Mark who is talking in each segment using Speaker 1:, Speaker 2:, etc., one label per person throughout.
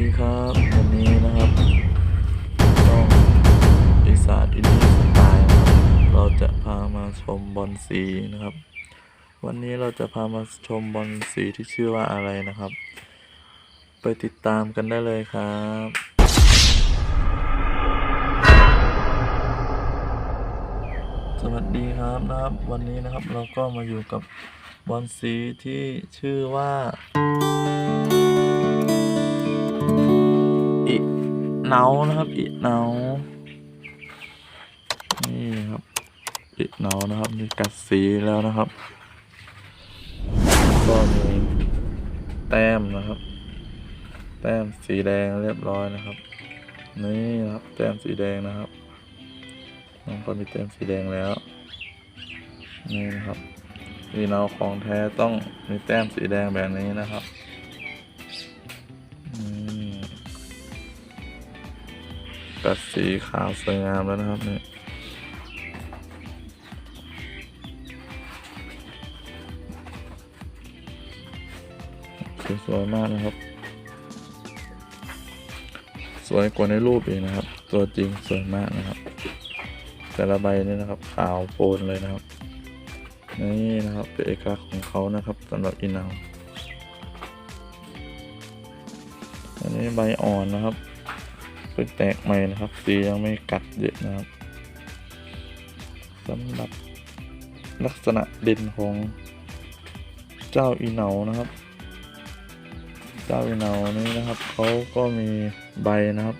Speaker 1: ดีครับวันนี้นะครับต้องอีสานอินดี้สไตล์นะเราจะพามาชมบอลสีนะครับ วันนี้เราจะพามาชมบอลสีที่ชื่อว่าอะไรนะครับ ไปติดตามกันได้เลยครับสวัสดีครับนะครับ วันนี้นะครับเราก็มาอยู่กับบอลสีที่ชื่อว่า เนานะครับอิเนานี่ครับอิเนานะครับมีกัดสีแล้วนะครับ ก็มีแต้มนะครับ แต้มสีแดงเรียบร้อยนะครับ นี่นะครับแต้มสีแดงนะครับน้องก็มีแต้มสีแดงแล้วนี่นะครับอีเนาของแท้ต้องมีแต้มสีแดงแบบนี้นะครับ กัดสีขาวสวยงามแล้วนะครับเนี่ยสวยมากนะครับ สวยกว่าในรูปอีกนะครับ ตัวจริงสวยมากนะครับ แต่ละใบนี่นะครับ ขาวโพลนเลยนะครับ นี่นะครับเป็นเอกลักษณ์ของเขานะครับสำหรับอินาอันนี้ใบอ่อนนะครับ เพิ่งแตกใหม่นะครับสียังไม่กัดเยอะนะครับสำหรับลักษณะเด่นของเจ้าอีเหนานะครับ เจ้าอีเหนานี้นะครับเขาก็มีใบนะครับ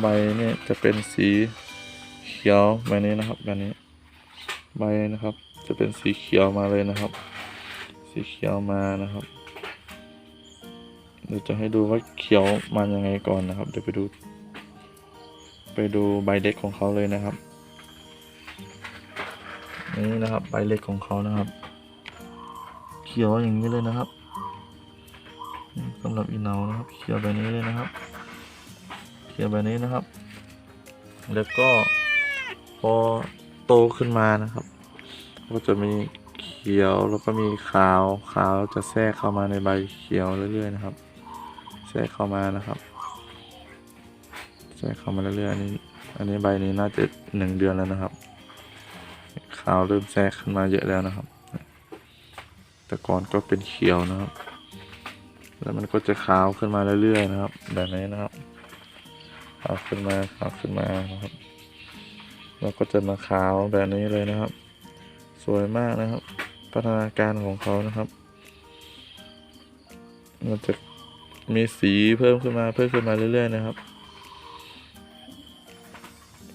Speaker 1: ใบนี่จะเป็นสีเขียวแบบนี้นะครับแบบนี้ใบนะครับ จะเป็นสีเขียวมาเลยนะครับ สีเขียวมานะครับ เดี๋ยวจะให้ดูว่าเขียวมายังไงก่อนนะครับ เดี๋ยวไปดู ไปดูใบเล็กของเขาเลยนะครับ นี่นะครับใบเล็กของเขานะครับ เขียวอย่างนี้เลยนะครับสำหรับอีเนานะครับ เขียวแบบนี้เลยนะครับ เขียวแบบนี้นะครับ แล้วก็พอโตขึ้นมานะครับ ก็จะมีเขียวแล้วก็มีขาวขาวจะแทรกเข้ามาในใบเขียวเรื่อยๆนะครับ แทรกเข้ามานะครับแทรกเข้ามาเรื่อยๆอันนี้ อันนี้ใบนี้น่าจะหนึ่งเดือนแล้วนะครับขาวเริ่มแทรกขึ้นมาเยอะแล้วนะครับ แต่ก่อนก็เป็นเขียวนะครับ แล้วมันก็จะขาวขึ้นมาเรื่อยๆนะครับ แบบนี้นะครับขาวขึ้นมาขาวขึ้นมานะครับแล้วก็จะมาขาวแบบนี้เลยนะครับ สวยมากนะครับ พัฒนาการของเขานะครับ มันจะ มีสีเพิ่มขึ้นมาเพิ่มขึ้นมาเรื่อยๆนะครับ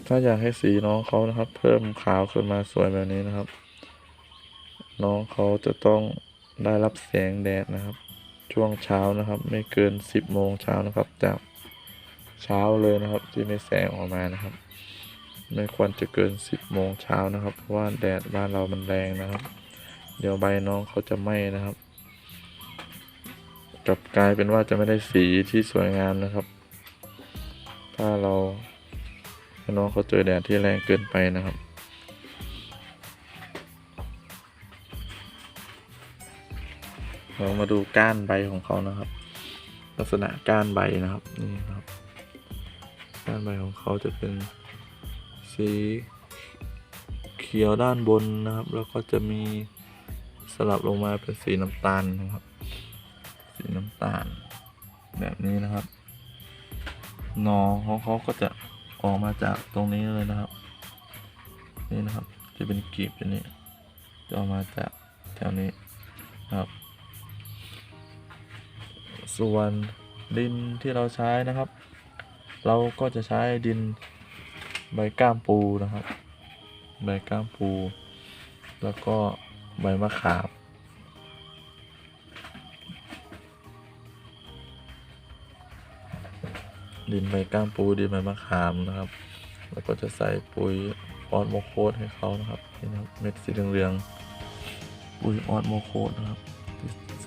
Speaker 1: ถ้าอยากให้สีน้องเขานะครับ เพิ่มขาวขึ้นมาสวยแบบนี้นะครับ น้องเขาจะต้องได้รับแสงแดดนะครับ ช่วงเช้านะครับ ไม่เกิน10โมงเช้านะครับ จากเช้าเลยนะครับ ที่มีแสงออกมานะครับ ไม่ควรจะเกิน10โมงเช้านะครับเพราะว่าแดดบ้านเรามันแรงนะครับ เดี๋ยวใบน้องเขาจะไหม้นะครับ กลับกลายเป็นว่าจะไม่ได้สีที่สวยงามนะครับ ถ้าเราน้องเขาเจอแดดที่แรงเกินไปนะครับเรามาดูก้านใบของเขานะครับ ลักษณะก้านใบนะครับนี่ครับก้านใบของเขาจะเป็นสีเขียวด้านบนนะครับ แล้วก็จะมีสลับลงมาเป็นสีน้ำตาลนะครับ สีน้ำตาล แบบนี้นะครับหนอของเขาก็จะออกมาจากตรงนี้เลยนะครับ นี่นะครับ จะเป็นกลีบอย่างนี้จะออกมาจากแถวนี้นครับ ส่วนดินที่เราใช้นะครับ เราก็จะใช้ดินใบก้ามปูนะครับ ใบก้ามปู แล้วก็ใบมะขาม ดินใบก้ามปูดินใบมะขามนะครับ แล้วก็จะใส่ปุ๋ยออสโมโคสให้เขานะครับนี่นะครับเม็ดสีเหลืองๆปุ๋ยออสโมโคสนะครับ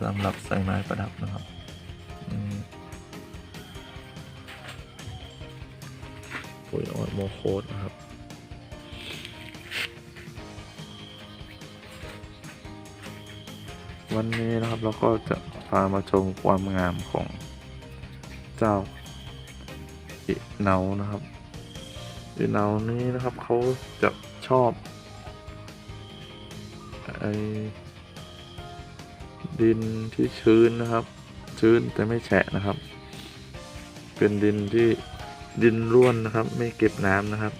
Speaker 1: สำหรับใส่ไม้ประดับนะครับปุ๋ยออดโมโคดนะครับวันนี้นะครับเราก็จะพามาชมความงามของเจ้า อิเนานะครับอิเนานี้นะครับเขาจะชอบไอดินที่ชื้นนะครับ ชื้นแต่ไม่แฉะนะครับ เป็นดินที่ดินร่วนนะครับ ไม่เก็บน้ำนะครับ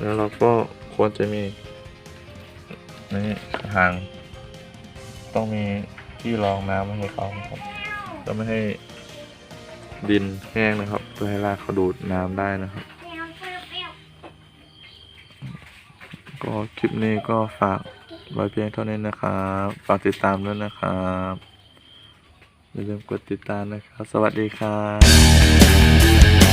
Speaker 1: แล้วเราก็ควรจะมีนี่ห่าง ต้องมีที่รองน้ำให้เขาครับก็ไม่ให้ ดินแห้งนะครับ เพื่อให้รากเขาดูดน้ำได้นะครับ ก็คลิปนี้ก็ฝากไว้เพียงเท่านี้นะครับ ฝากติดตามด้วยนะครับอย่าลืมกดติดตามนะครับ สวัสดีครับ